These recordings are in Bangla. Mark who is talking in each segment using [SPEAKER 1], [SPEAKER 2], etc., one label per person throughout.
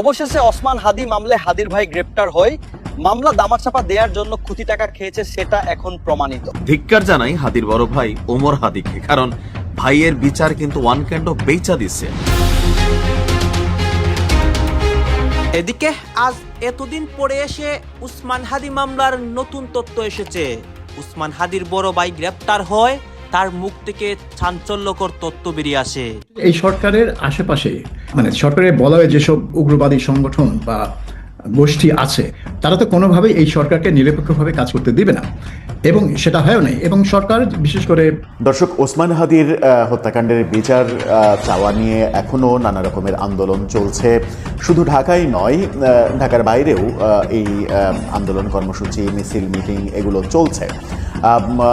[SPEAKER 1] অবশেষে ওসমান হাদি মামলায় হাদির ভাই গ্রেপ্তার হয় মামলা দামাচাপা দেওয়ার জন্য কোটি টাকা খেয়েছে সেটা এখন প্রমাণিত।
[SPEAKER 2] ধিক্কার জানাই হাদির বড় ভাই ওমর হাদিকে কারণ ভাইয়ের বিচার কিন্তু ওয়ান ক্যান্ড বেচা দিচ্ছে
[SPEAKER 3] এদিকে আজ এতদিন পরে এসে উসমান হাদি মামলার নতুন তথ্য এসেছে। উসমান হাদির বড় ভাই গ্রেপ্তার হয় তার মুখ থেকে চাঞ্চল্যকর তথ্য বেরিয়ে আসে।
[SPEAKER 4] এই সরকারের আশেপাশে মানে সরকারের বলয়ে যেসব উগ্রবাদী সংগঠন বা গোষ্ঠী আছে তারা তো কোনোভাবেই এই সরকারকে নিরপেক্ষভাবে কাজ করতে দিবে না। এবং সেটা হয়ও নাই। এবং সরকার বিশেষ করে
[SPEAKER 5] দর্শক ওসমান হাদির আহ, হত্যাকাণ্ডের বিচার আহ, চাওয়া নিয়ে এখনও নানা রকমের আন্দোলন চলছে। শুধু ঢাকায় নয় আহ, ঢাকার বাইরেও আহ, এই আহ, আন্দোলন কর্মসূচি মিছিল মিটিং এগুলো চলছে।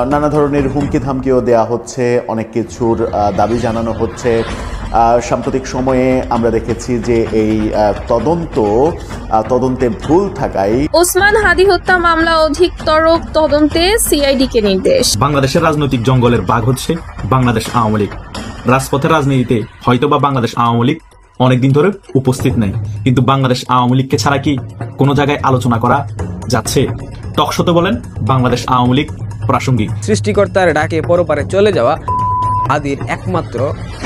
[SPEAKER 5] নানা ধরনের হুমকি ধামকিও দেয়া হচ্ছে অনেক কিছুর আহ, দাবি জানানো হচ্ছে। আহ, সাম্প্রতিক সময়ে আমরা দেখেছি যে এই তদন্ত তদন্তে ভুল থাকায়
[SPEAKER 6] ওসমান হাদি হত্যা মামলা অধিকতর তদন্তে সিআইডিকে নির্দেশ।
[SPEAKER 7] বাংলাদেশের রাজনৈতিক জঙ্গলের বাঘ হচ্ছে বাংলাদেশ আওয়ামী লীগ। রাজপথের রাজনীতিতে হয়তোবা বাংলাদেশ আওয়ামী লীগ অনেকদিন ধরে উপস্থিত নেই। কিন্তু বাংলাদেশ আওয়ামী লীগকে ছাড়া কি কোনো জায়গায় আলোচনা করা যাচ্ছে? টকশোতে বলেন বাংলাদেশ আওয়ামী লীগ প্রাসঙ্গিক।
[SPEAKER 8] সৃষ্টিকর্তার ডাকে পরপারে চলে যাওয়া আদির একমাত্র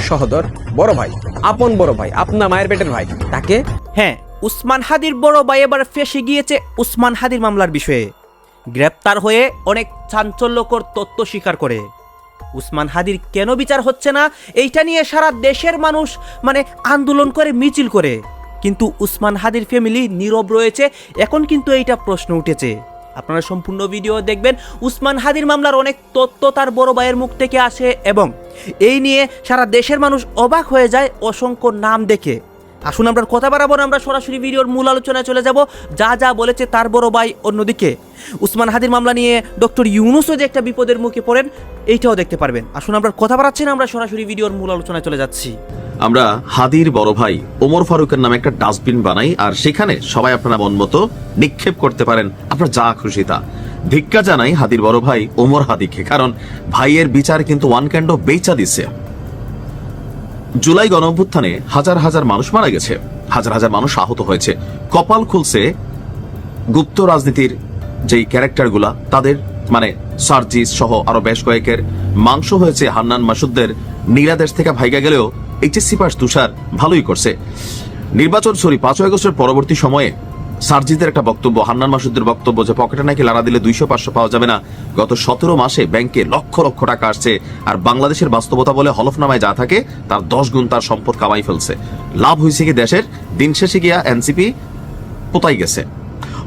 [SPEAKER 8] সহদর বড় ভাই আপন বড় ভাই আপনার মায়ের পেটের ভাই তাকে
[SPEAKER 3] হ্যাঁ উসমান হাদির বড় ভাই এবার ফেসে গিয়েছে উসমান হাদির মামলার বিষয়ে। গ্রেপ্তার হয়ে অনেক চাঞ্চল্যকর তথ্য স্বীকার করে। উসমান হাদির কেন বিচার হচ্ছে না এইটা নিয়ে সারা দেশের মানুষ মানে আন্দোলন করে মিছিল করে। কিন্তু উসমান হাদির ফ্যামিলি নীরব রয়েছে এখন কিন্তু এইটা প্রশ্ন উঠেছে। আপনারা সম্পূর্ণ ভিডিও দেখবেন। উসমান হাদির মামলার অনেক তথ্য তার বড় ভাইয়ের মুখ থেকে আসে এবং এই নিয়ে সারা দেশের মানুষ অবাক হয়ে যায় অসংখ্য নাম দেখে। আসুন আমরা কথা বাড়াবো আমরা সরাসরি ভিডিওর মূল আলোচনায় চলে যাব। যা যা বলেছে তার বড় ভাই অন্যদিকে। উসমান হাদির মামলা নিয়ে ডক্টর ইউনুসও যে একটা বিপদের মুখে পড়েন এইটাও দেখতে পারবেন। আসুন আমরা কথা বাড়াচ্ছি না, আমরা সরাসরি ভিডিওর মূল আলোচনায় চলে যাচ্ছি।
[SPEAKER 2] আমরা হাদির বড় ভাই ওমর ফারুকের নামে একটা ডাস্টবিন বানাই, আর সেখানে সবাই আপনারা মন মতো নিক্ষেপ করতে পারেন। আপনার যা খুশি তা। ধিক্কা জানাই হাদির বড় ভাই ওমর হাদিকে, কারণ ভাইয়ের বিচার কিন্তু ওয়ান ক্যান্ড বেচা দিচ্ছে জুলাই গণঅভ্যুত্থানে হাজার হাজার মানুষ মারা গেছে, হাজার হাজার মানুষ আহত হয়েছে। কপাল খুলছে গুপ্ত রাজনীতির যেই ক্যারেক্টারগুলা, তাদের মানে সার্জিস সহ আরও বেশ কয়েকের মাংস হয়েছে হান্নান মাসুদদের। নীলাদেশ থেকে ভাইগা গেলেও এইচএসসি পাস তুষার ভালোই করছে। নির্বাচন সরি পাঁচ আগস্টের পরবর্তী সময়ে সার্জিদের একটা বক্তব্য, হান্নান মাসুদের বক্তব্য যে পকেটে নাকি লাড়া দিলে দুইশো, পাঁচশো পাওয়া যাবে না। গত সতেরো মাসে ব্যাংকে লক্ষ লক্ষ টাকা আসছে আর বাংলাদেশের বাস্তবতা বলে হলফনামায় যা থাকে, তার দশ গুণ তার সম্পদ কামাই ফেলছে। লাভ হয়েছে কি দেশের? দিন শেষে গিয়া এনসিপি পোতাই গেছে।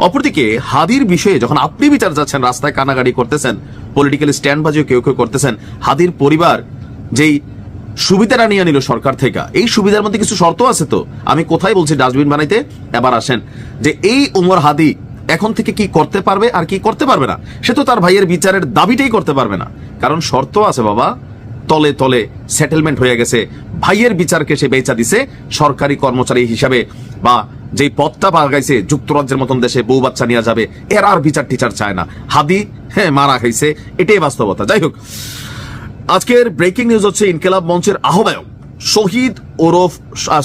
[SPEAKER 2] অপরদিকে, হাদির বিষয়ে যখন আপনি বিচার যাচ্ছেন রাস্তায় কানাগাড়ি করতেছেন পলিটিক্যাল স্ট্যান্ড বাজিও কেউ কেউ করতেছেন, হাদির পরিবার যেই সুবিধাটা নিয়ে নিল সরকার থেকে, এই সুবিধার মধ্যে কিছু শর্ত আছে তো? আমি কোথায় বলছি ডাস্টবিন বানাইতে? এবার আসেন, যে এই উমর হাদি এখন থেকে কি করতে পারবে আর কি করতে পারবে না? সে তো তার ভাইয়ের বিচারের দাবিটাই করতে পারবে না। কারণ শর্ত আছে বাবা, তলে তলে সেটেলমেন্ট হয়ে গেছে। ভাইয়ের বিচারকে সে বেচা দিছে সরকারি কর্মচারী হিসাবে বা যেই পদটা পাওয়া গেছে যুক্তরাজ্যের মতন দেশে বউ বাচ্চা নিয়ে যাবে, এর আর বিচার টিচার চায় না। হাদি হ্যাঁ মারা খাইছে, এটাই বাস্তবতা। যাই হোক, আজকের ব্রেকিং নিউজ হচ্ছে ইনকেলাব মঞ্চের আহ্বায়ক, শহীদ ওরফ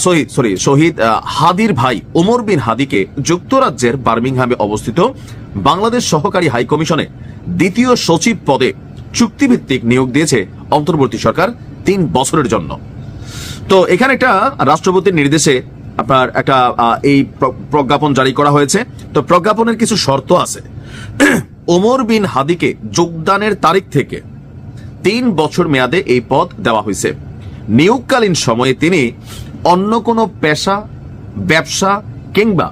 [SPEAKER 2] শহীদ সরি শহীদ হাদির ভাই ওমর বিন হাদিকে যুক্তরাজ্যের বার্মিংহামে অবস্থিত বাংলাদেশ সহকারী হাই কমিশনে দ্বিতীয় সচিব পদে চুক্তিভিত্তিক নিয়োগ দিয়েছে অন্তর্বর্তী সরকার তিন বছরের জন্য। তো এখানে একটা রাষ্ট্রপতির নির্দেশে আপনার একটা এই প্রজ্ঞাপন জারি করা হয়েছে। তো প্রজ্ঞাপনের কিছু শর্ত আছে। ওমর বিন হাদিকে যোগদানের তারিখ থেকে তিন বছর মেয়াদে এই পদ দেওয়া হয়েছে। নিয়োগকালীন সময়ে তিনি অন্য কোনো পেশা, ব্যবসা কিংবা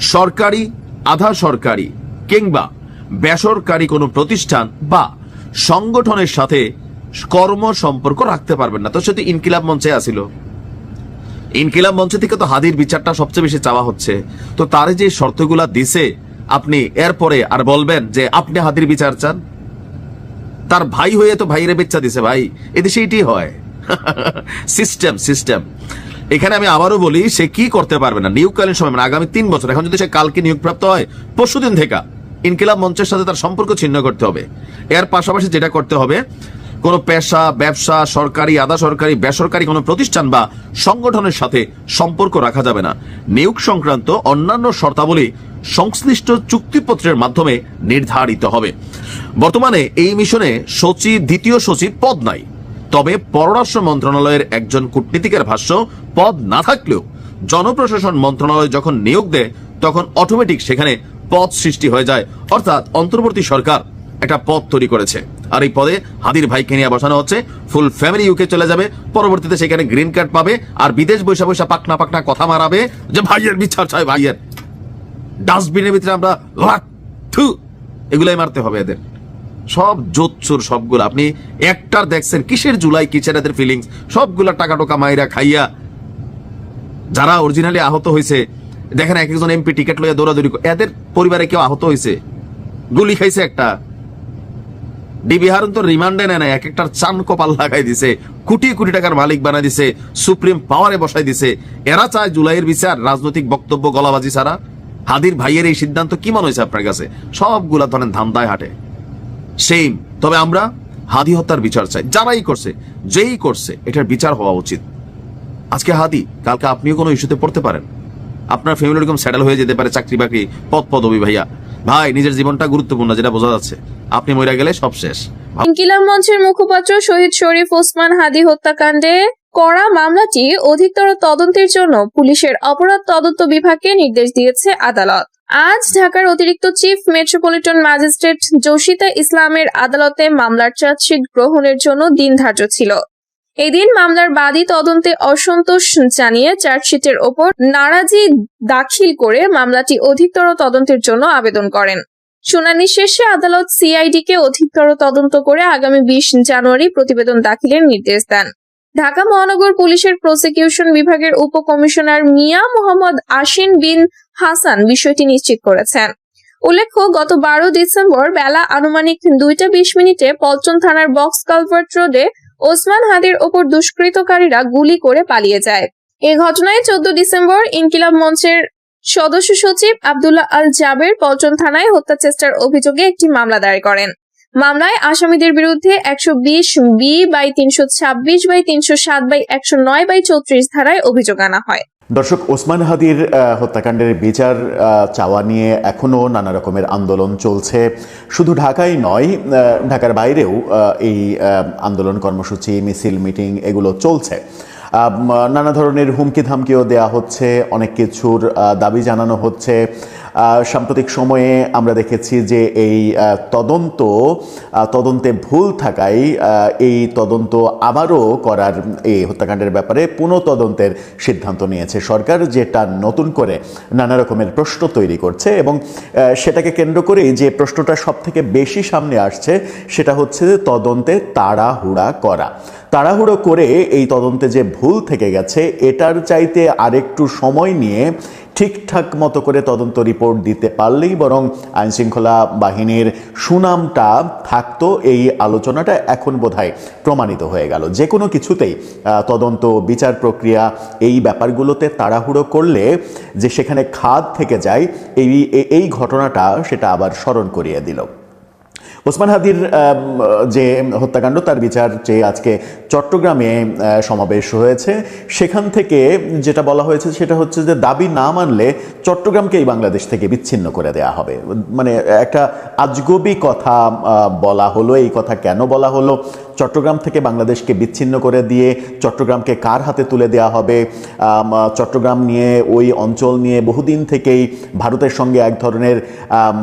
[SPEAKER 2] সরকারি, আধা সরকারি কিংবা বেসরকারি কোনো প্রতিষ্ঠান বা সংগঠনের সাথে কর্ম সম্পর্ক রাখতে পারবেন না। তো সেটি ইনকিলাব মঞ্চে আসিল। ইনকিলাব মঞ্চ থেকে তো হাদির বিচারটা সবচেয়ে বেশি চাওয়া হচ্ছে। তো তার যে শর্তগুলা দিছে, আপনি এরপরে আর বলবেন যে আপনি হাদির বিচার চান? তার ভাই হয়ে তো ভাইরে বেচ্চা দিছে ভাই এদেশে এটি হয়। সিস্টেম সিস্টেম এখানে আমি আবারও বলি, সে কি করতে পারবে না? নিয়োগকালীন সময় মানে আগামী তিন বছর, এখন যদি সে কালকে নিয়োগপ্রাপ্ত হয়, পরশুদিন থেকে ইনকিলাব মঞ্চের সাথে তার সম্পর্ক ছিন্ন করতে হবে। এর পাশাপাশি যেটা করতে হবে কোনো পেশা, ব্যবসা, সরকারি, আধা সরকারি, বেসরকারি কোনো প্রতিষ্ঠান বা সংগঠনের সাথে সম্পর্ক রাখা যাবে না। নিয়োগ সংক্রান্ত অন্যান্য শর্তাবলী সংশ্লিষ্ট চুক্তিপত্রের মাধ্যমে নির্ধারিত হবে। বর্তমানে এই মিশনে সচিব, দ্বিতীয় সচিব পদ নাই। তবে পররাষ্ট্র মন্ত্রণালয়ের একজন কূটনীতিকের ভাষ্য, পদ না থাকলেও জনপ্রশাসন মন্ত্রণালয় যখন নিয়োগ দেয়, তখন অটোমেটিক সেখানে পদ সৃষ্টি হয়ে যায়। অর্থাৎ অন্তর্বর্তী সরকার একটা পদ তৈরি করেছে। আর এই পদে হাদির ভাইকে নিয়ে বসানো হচ্ছে। ফুল ফ্যামিলি ইউকে চলে যাবে। পরবর্তীতে সেখানে গ্রিন কার্ড পাবে আর বিদেশ বৈশা বৈশা পাকনা পাকনা কথা মারাবে। যে ভাইয়ের বিচার চাই ভাইয়ের। ডাস্টবিনের ভিতরে আমরা থু এগুলাই মারতে হবে এদের। সব জোচ্চুর সবগুলো। আপনি একটার দেখছেন কিসের জুলাই, কিসের এদের ফিলিংস সবগুলা টাকা টোকা মাইরা খাইয়া যারা অরিজিনালি আহত হয়েছে দেখেন এক একজন এমপি টিকিট লইয়া দৌড়াদৌড়ি এদের পরিবারে কেউ আহত হয়েছে গুলি খাইছে একটা। ডিবি হারুন তো রিমান্ডে নেয় না এক একটার চান কপাল লাগাই দিছে, কোটি কোটি টাকার মালিক বানাই দিছে, সুপ্রিম পাওয়ারে বসাই দিছে। এরা চায় জুলাইয়ের বিচার, রাজনৈতিক বক্তব্য গলাবাজি ছাড়া। হাদির ভাইয়ের এই সিদ্ধান্ত কি মনে হয়েছে আপনার কাছে? সবগুলা ধরেন ধান্দায় হাটে। সেম তবে আমরা হাদি হত্যার বিচার চাই, যারাই করছে, যেই করছে, এটার বিচার হওয়া উচিত। আজকে হাদি, কালকে আপনিও কোনো ইস্যুতে পড়তে পারেন। আপনার ফ্যামিলি এরকম সেটেল হয়ে যেতে পারে চাকরি বাকরি পদ পদবি ভাইয়া। ভাই, নিজের জীবনটা গুরুত্বপূর্ণ, যেটা বোঝা যাচ্ছে। আপনি মরে গেলে সব শেষ।
[SPEAKER 6] ইনকিলাব মঞ্চের মুখপাত্র শহীদ শরীফ ওসমান হাদি হত্যাকাণ্ডে করা মামলাটি অধিকতর তদন্তের জন্য পুলিশের অপরাধ তদন্ত বিভাগকে নির্দেশ দিয়েছে আদালত। আজ ঢাকার অতিরিক্ত চিফ মেট্রোপলিটন ম্যাজিস্ট্রেট জসিতা ইসলামের আদালতে মামলার চার্জশিট গ্রহণের জন্য দিন ধার্য ছিল। এদিন মামলার বাদী তদন্তে অসন্তোষ জানিয়ে চার্জশিটের ওপর নারাজি দাখিল করে মামলাটি অধিকতর তদন্তের জন্য আবেদন করেন। শুনানি শেষে আদালত সিআইডি কে অধিকতর তদন্ত করে আগামী বিশ জানুয়ারি প্রতিবেদন দাখিলের নির্দেশ দেন। ঢাকা মহানগর পুলিশের প্রসিকিউশন বিভাগের উপকমিশনার মিয়া মোহাম্মদ আশিন বিন হাসান বিষয়টি নিশ্চিত করেছেন। উল্লেখ্য, গত বারো ডিসেম্বর বেলা আনুমানিক দুইটা বিশ মিনিটে পল্টন থানার বক্স কালভার্ট রোডে ওসমান হাদির ওপর দুষ্কৃতকারীরা গুলি করে পালিয়ে যায়। এ ঘটনায় চোদ্দ ডিসেম্বর ইনকিলাব মঞ্চের সদস্য সচিব আবদুল্লাহ আল জাবের পল্টন থানায় হত্যা চেষ্টার অভিযোগে একটি মামলা দায়ের করেন। মামলায় আসামিদের বিরুদ্ধে একশো বিশ বি বাই তিনশো ছাব্বিশ বাই তিনশো সাত বাই একশো নয় বাই চৌত্রিশ ধারায় অভিযোগ আনা হয়।
[SPEAKER 5] দর্শক, ওসমান হাদির হত্যাকাণ্ডের বিচার চাওয়া নিয়ে এখনও নানা রকমের আন্দোলন চলছে। শুধু ঢাকাই নয় ঢাকার বাইরেও এই আন্দোলন কর্মসূচি, মিছিল, মিটিং এগুলো চলছে। নানা ধরনের হুমকি ধামকিও দেয়া হচ্ছে, অনেক কিছুর দাবি জানানো হচ্ছে। সাম্প্রতিক সময়ে আমরা দেখেছি যে এই তদন্ত তদন্তে ভুল থাকায় এই তদন্ত আবারও করার এই হত্যাকাণ্ডের ব্যাপারে পুনঃ তদন্তের সিদ্ধান্ত নিয়েছে। সরকার যেটা নতুন করে নানা রকমের প্রশ্ন তৈরি করছে এবং সেটাকে কেন্দ্র করেই যে প্রশ্নটা সব থেকে বেশি সামনে আসছে, সেটা হচ্ছে তদন্তে তাড়াহুড়া করা। তাড়াহুড়ো করে এই তদন্তে যে ভুল থেকে গেছে, এটার চাইতে আরেকটু সময় নিয়ে ঠিকঠাক মতো করে তদন্ত রিপোর্ট দিতে পারলেই বরং আইনশৃঙ্খলা বাহিনীর সুনামটা থাকতো। এই আলোচনাটা এখন বোধহয় প্রমাণিত হয়ে গেল। যে কোনো কিছুতেই তদন্ত বিচার প্রক্রিয়া এই ব্যাপারগুলোতে তাড়াহুড়ো করলে যে সেখানে খাদ থেকে যায়, এই, এই- এই ঘটনাটা সেটা আবার স্মরণ করিয়ে দিল। ওসমান হাদির যে হত্যাকাণ্ড, তার বিচার চেয়ে আজকে চট্টগ্রামে সমাবেশ হয়েছে। সেখান থেকে যেটা বলা হয়েছে, সেটা হচ্ছে যে দাবি না মানলে চট্টগ্রামকেই বাংলাদেশ থেকে বিচ্ছিন্ন করে দেয়া হবে। মানে একটা আজগবি কথা বলা হলো, এই কথা কেন বলা হলো? চট্টগ্রাম থেকে বাংলাদেশকে বিচ্ছিন্ন করে দিয়ে চট্টগ্রামকে কার হাতে তুলে দেওয়া হবে? চট্টগ্রাম নিয়ে, ওই অঞ্চল নিয়ে বহুদিন থেকেই ভারতের সঙ্গে এক ধরনের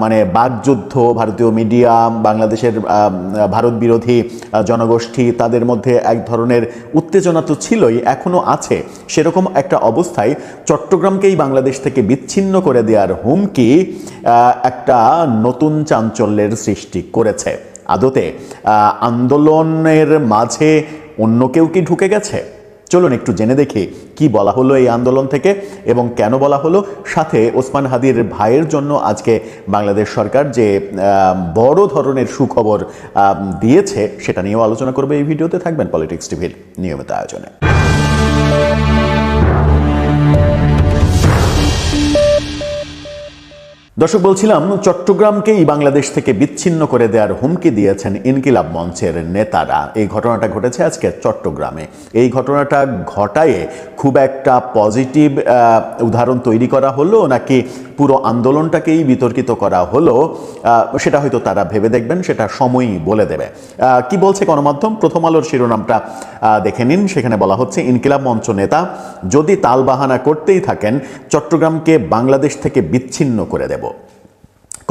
[SPEAKER 5] মানে বাকযুদ্ধ, ভারতীয় মিডিয়া, বাংলাদেশের ভারত বিরোধী জনগোষ্ঠী, তাদের মধ্যে এক ধরনের উত্তেজনা তো ছিলই এখনও আছে। সেরকম একটা অবস্থায় চট্টগ্রামকেই বাংলাদেশ থেকে বিচ্ছিন্ন করে দেওয়ার হুমকি একটা নতুন চাঞ্চল্যের সৃষ্টি করেছে। আদতে আন্দোলনের মাঝে অন্য কেউ কি ঢুকে গেছে? চলুন একটু জেনে দেখি কি বলা হলো এই আন্দোলন থেকে এবং কেন বলা হলো। সাথে ওসমান হাদির ভাইয়ের জন্য আজকে বাংলাদেশ সরকার যে বড় ধরনের সুখবর দিয়েছে, সেটা নিয়েও আলোচনা করবে এই ভিডিওতে। থাকবেন পলিটিক্স টিভির নিয়মিত আয়োজনে। দর্শক, বলছিলাম চট্টগ্রামকেই বাংলাদেশ থেকে বিচ্ছিন্ন করে দেওয়ার হুমকি দিয়েছেন ইনকিলাব মঞ্চের নেতারা। এই ঘটনাটা ঘটেছে আজকে চট্টগ্রামে। এই ঘটনাটা ঘটায়ে খুব একটা পজিটিভ উদাহরণ তৈরি করা হলো নাকি পুরো আন্দোলনটাকেই বিতর্কিত করা হলো সেটা হয়তো তারা ভেবে দেখবেন, সেটা সময়ই বলে দেবে। কি বলছে গণমাধ্যম? প্রথম আলোর শিরোনামটা দেখে নিন। সেখানে বলা হচ্ছে, ইনকিলাব মঞ্চ নেতা যদি তালবাহানা করতেই থাকেন, চট্টগ্রামকে বাংলাদেশ থেকে বিচ্ছিন্ন করে দেব।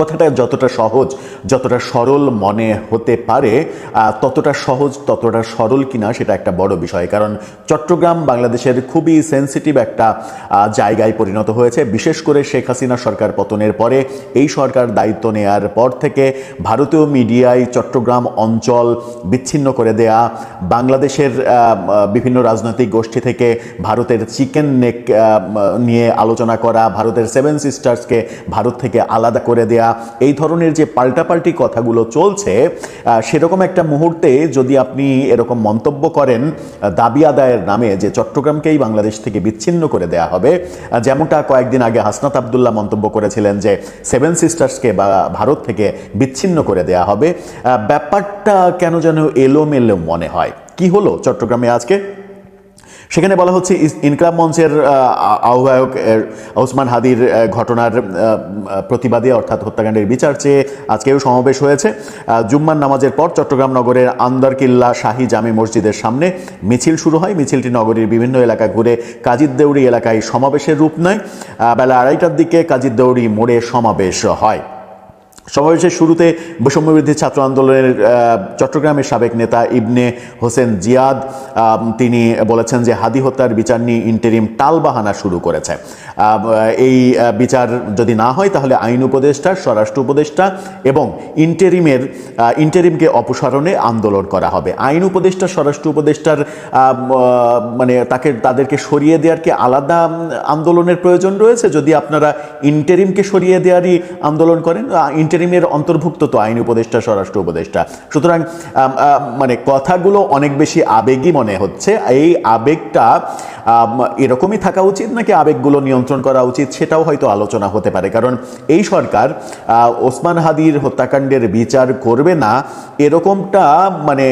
[SPEAKER 5] কথাটা যতটা সহজ, যতটা সরল মনে হতে পারে ততটা সহজ, ততটা সরল কিনা সেটা একটা বড় বিষয়। কারণ চট্টগ্রাম বাংলাদেশের খুবই সেন্সিটিভ একটা জায়গায় পরিণত হয়েছে। বিশেষ করে শেখ হাসিনা সরকার পতনের পরে এই সরকার দায়িত্ব নেয়ার পর থেকে ভারতীয় মিডিয়ায় চট্টগ্রাম অঞ্চল বিচ্ছিন্ন করে দেয়া, বাংলাদেশের বিভিন্ন রাজনৈতিক গোষ্ঠী থেকে ভারতের চিকেন নেক নিয়ে আলোচনা করা, ভারতের সেভেন সিস্টার্সকে ভারত থেকে আলাদা করে দেয়া এই ধরনের যে পাল্টাপাল্টি কথাগুলো চলছে সেরকম একটা মুহূর্তে যদি আপনি এরকম মন্তব্য করেন দাবি আদায়ের নামে যে চট্টগ্রামকেই বাংলাদেশ থেকে বিচ্ছিন্ন করে দেয়া হবে যেমনটা কয়েকদিন আগে হাসনাত আবদুল্লাহ মন্তব্য করেছিলেন যে সেভেন সিস্টার্সকে বা ভারত থেকে বিচ্ছিন্ন করে দেয়া হবে। ব্যাপারটা কেন যেন এলোমেলো মনে হয়? কি হলো চট্টগ্রামে আজকে? সেখানে বলা হচ্ছে ইনকলাব মঞ্চের আহ্বায়ক আহ, ওসমান হাদির ঘটনার প্রতিবাদে অর্থাৎ হত্যাকাণ্ডের বিচার চেয়ে আজকেও সমাবেশ হয়েছে। জুম্মান নামাজের পর চট্টগ্রাম নগরের আন্দারকিল্লা শাহী জামে মসজিদের সামনে মিছিল শুরু হয়। মিছিলটি নগরীর বিভিন্ন এলাকা ঘুরে কাজিরদেউড়ি এলাকায় সমাবেশের রূপ নেয়। বেলা আড়াইটার দিকে কাজিরদেউড়ি মোড়ে সমাবেশ হয়। সমাবেশের শুরুতে বৈষম্যবৃদ্ধি ছাত্র আন্দোলনের চট্টগ্রামের সাবেক নেতা ইবনে হোসেন জিয়াদ তিনি বলেছেন যে হাদি হত্যার বিচার নিয়ে ইন্টেরিম টালবাহানা শুরু করেছে। এই বিচার যদি না হয়, তাহলে আইন উপদেষ্টা, স্বরাষ্ট্র উপদেষ্টা এবং ইন্টেরিমের ইন্টারিমকে অপসারণে আন্দোলন করা হবে। আইন উপদেষ্টা, স্বরাষ্ট্র উপদেষ্টার মানে তাকে, তাদেরকে সরিয়ে দেওয়ার কি আলাদা আন্দোলনের প্রয়োজন রয়েছে? যদি আপনারা ইন্টেরিমকে সরিয়ে দেওয়ারই আন্দোলন করেন ইন্টারিমের অন্তর্ভুক্ত তো আইন উপদেষ্টা, স্বরাষ্ট্র উপদেষ্টা। সুতরাং মানে কথাগুলো অনেক বেশি আবেগী মনে হচ্ছে। এই আবেগটা এরকমই থাকা উচিত নাকি আবেগগুলো নিয়ন্ত্রণ করা উচিত সেটাও হয়তো আলোচনা হতে পারে। কারণ এই সরকার ওসমান হাদির হত্যাকাণ্ডের বিচার করবে না, এরকমটা মানে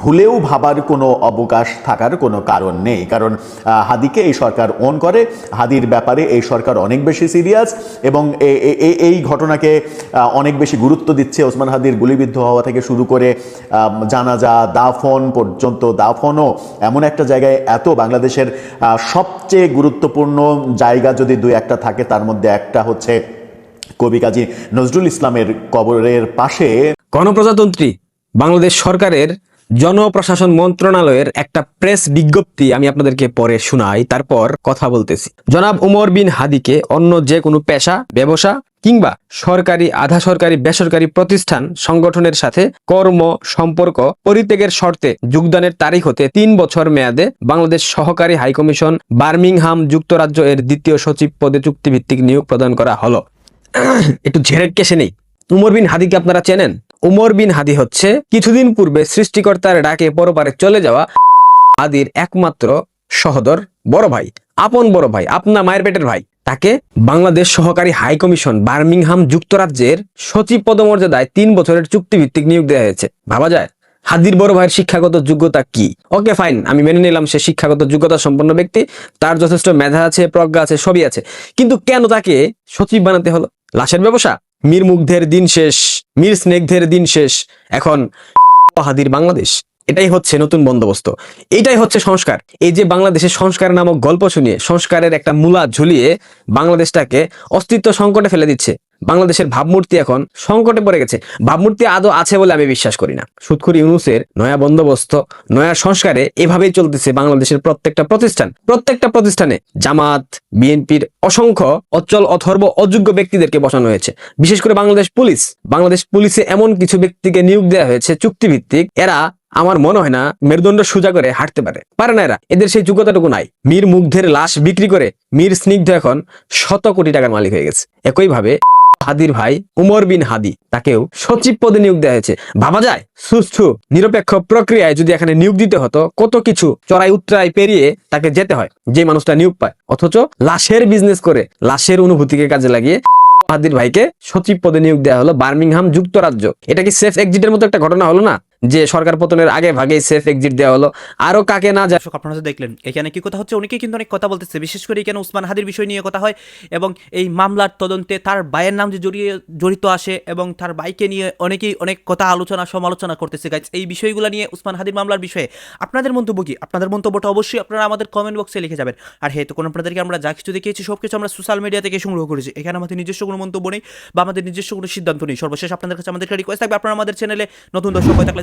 [SPEAKER 5] ভুলেও ভাবার কোনো অবকাশ থাকার কোনো কারণ নেই। কারণ হাদিকে এই সরকার অন করে, হাদির ব্যাপারে এই সরকার অনেক বেশি সিরিয়াস এবং এই ঘটনাকে অনেক বেশি গুরুত্ব দিচ্ছে ওসমান হাদির গুলিবিদ্ধ হওয়া থেকে শুরু করে জানাজা, দাফন পর্যন্ত দাফনও এমন একটা জায়গায় এত বাংলাদেশের সবচেয়ে গুরুত্বপূর্ণ জায়গা যদি দুই একটা থাকে, তার মধ্যে একটা হচ্ছে কবি কাজী নজরুল ইসলামের কবরের পাশে।
[SPEAKER 8] গণপ্রজাতন্ত্রী, বাংলাদেশ সরকারের জনপ্রশাসন মন্ত্রণালয়ের একটা প্রেস বিজ্ঞপ্তি আমি আপনাদেরকে পরে শোনাই, তারপর কথা বলতেছি। জনাব উমর বিন হাদিকে অন্য যে কোনো পেশা, ব্যবসা কিংবা সরকারি, আধা সরকারি, বেসরকারি প্রতিষ্ঠান সংগঠনের সাথে কর্ম সম্পর্ক পরিত্যাগের শর্তে যোগদানের তারিখ হতে তিন বছর মেয়াদে বাংলাদেশ সহকারী হাইকমিশন বার্মিংহাম যুক্তরাজ্য এর দ্বিতীয় সচিব পদে চুক্তিভিত্তিক নিয়োগ প্রদান করা হলো। একটু ঝেড়ের কেসে নেই। উমর বিন হাদিকে আপনারা চেনেন? উমর বিন হাদি হচ্ছে কিছুদিন পূর্বে সৃষ্টিকর্তার ডাকে পরপারে চলে যাওয়া হাদির একমাত্র সহদর বড় ভাই। আপন বড় ভাই আপনার মায়ের পেটের ভাই। তাকে বাংলাদেশ সহকারী হাই কমিশন বার্মিংহাম যুক্তরাজ্যের সচিব পদমর্যাদায় তিন বছরের চুক্তিভিত্তিক নিয়োগ দেওয়া হয়েছে। ভাবা যায়, হাদির বড় ভাইয়ের শিক্ষাগত যোগ্যতা কি? ওকে, ফাইন, আমি মেনে নিলাম সে শিক্ষাগত যোগ্যতা সম্পন্ন ব্যক্তি, তার যথেষ্ট মেধা আছে, প্রজ্ঞা আছে, সবই আছে। কিন্তু কেন তাকে সচিব বানাতে হলো? লাশের ব্যবসা? মীর মুগ্ধের দিন শেষ, মীর স্নেগ্ধের দিন শেষ। এখন হাদির বাংলাদেশ। এটাই হচ্ছে নতুন বন্দোবস্ত। এটাই হচ্ছে সংস্কার। এই যে বাংলাদেশের সংস্কার নামক গল্প শুনিয়ে, সংস্কারের একটা মূলা ঝুলিয়ে বাংলাদেশটাকে অস্তিত্ব সংকটে ফেলে দিচ্ছে। বাংলাদেশের ভাবমূর্তি এখন সংকটে পড়ে গেছে। ভাবমূর্তি আদৌ আছে বলে আমি বিশ্বাস করি না। সুৎখুর ইউনুসের নয়া বন্দোবস্ত, নয়া সংস্কারে এভাবেই চলতেছে বাংলাদেশের প্রত্যেকটা প্রতিষ্ঠান। প্রত্যেকটা প্রতিষ্ঠানে জামাত, বিএনপির অসংখ্য অচল, অথর্ব, অযোগ্য ব্যক্তিদেরকে বসানো হয়েছে। বিশেষ করে বাংলাদেশ পুলিশ। বাংলাদেশ পুলিশে এমন কিছু ব্যক্তিকে নিয়োগ দেওয়া হয়েছে চুক্তিভিত্তিক। এরা আমার মনে হয় না মেরুদণ্ড সোজা করে হাঁটতে পারে। পারে না এরা। এদের সেই যোগ্যতাটুকু নাই। মীর মুগ্ধের লাশ বিক্রি করে মীর স্নিগ্ধ এখন শত কোটি টাকার মালিক হয়ে গেছে। একইভাবে হাদির ভাই উমর বিন হাদি তাকেও সচিব পদে নিয়োগ দেওয়া হয়েছে। ভাবা যায় সুস্থ নিরপেক্ষ প্রক্রিয়ায় যদি এখানে নিয়োগ দিতে হতো, কত কিছু চড়াই উত্তরাই পেরিয়ে তাকে যেতে হয়, যে মানুষটা নিয়োগ পায়। অথচ লাশের বিজনেস করে, লাশের অনুভূতিকে কাজে লাগিয়ে হাদির ভাইকে সচিব পদে নিয়োগ দেওয়া হলো বার্মিংহাম যুক্তরাজ্য। এটা কি সেফ এক্সিটের মতো একটা ঘটনা হলো না? যে সরকার পতনের আগে ভাগে সেফ এক্সিট দেওয়া হলো। আরও কাকে না যায়
[SPEAKER 3] আপনারা তো দেখলেন, এখানে কি কথা হচ্ছে? অনেকে কিন্তু অনেক কথা বলতেছে। বিশেষ করে এখানে উসমান হাদির বিষয় নিয়ে কথা হয় এবং এই মামলার তদন্তে তার ভাইয়ের নাম যে জড়িয়ে জড়িত আসে এবং তার ভাইকে নিয়ে অনেকেই অনেক কথা আলোচনা, সমালোচনা করতেছে। গাইজ এই বিষয়গুলো নিয়ে উসমান হাদির মামলার বিষয়ে আপনাদের মন্তব্য কি? আপনাদের মন্তব্যটা অবশ্যই আপনারা আমাদের কমেন্ট বক্সে লিখে যাবেন। আর হ্যাঁ তো কোনো আপনাদেরকে আমরা যা কিছু দেখিয়েছি সব কিছু আমরা সোশ্যাল মিডিয়া থেকে সংগ্রহ করেছি। এখানে আমাদের নিজস্ব কোনো মন্তব্য নেই বা আমাদের নিজস্ব কোনো সিদ্ধান্ত নেই। সর্বশেষ আপনাদের কাছে আমাদের রিকোয়েস্ট থাকবে। আপনারা আমাদের চ্যানেলে নতুন দর্শক হয়ে থাকলে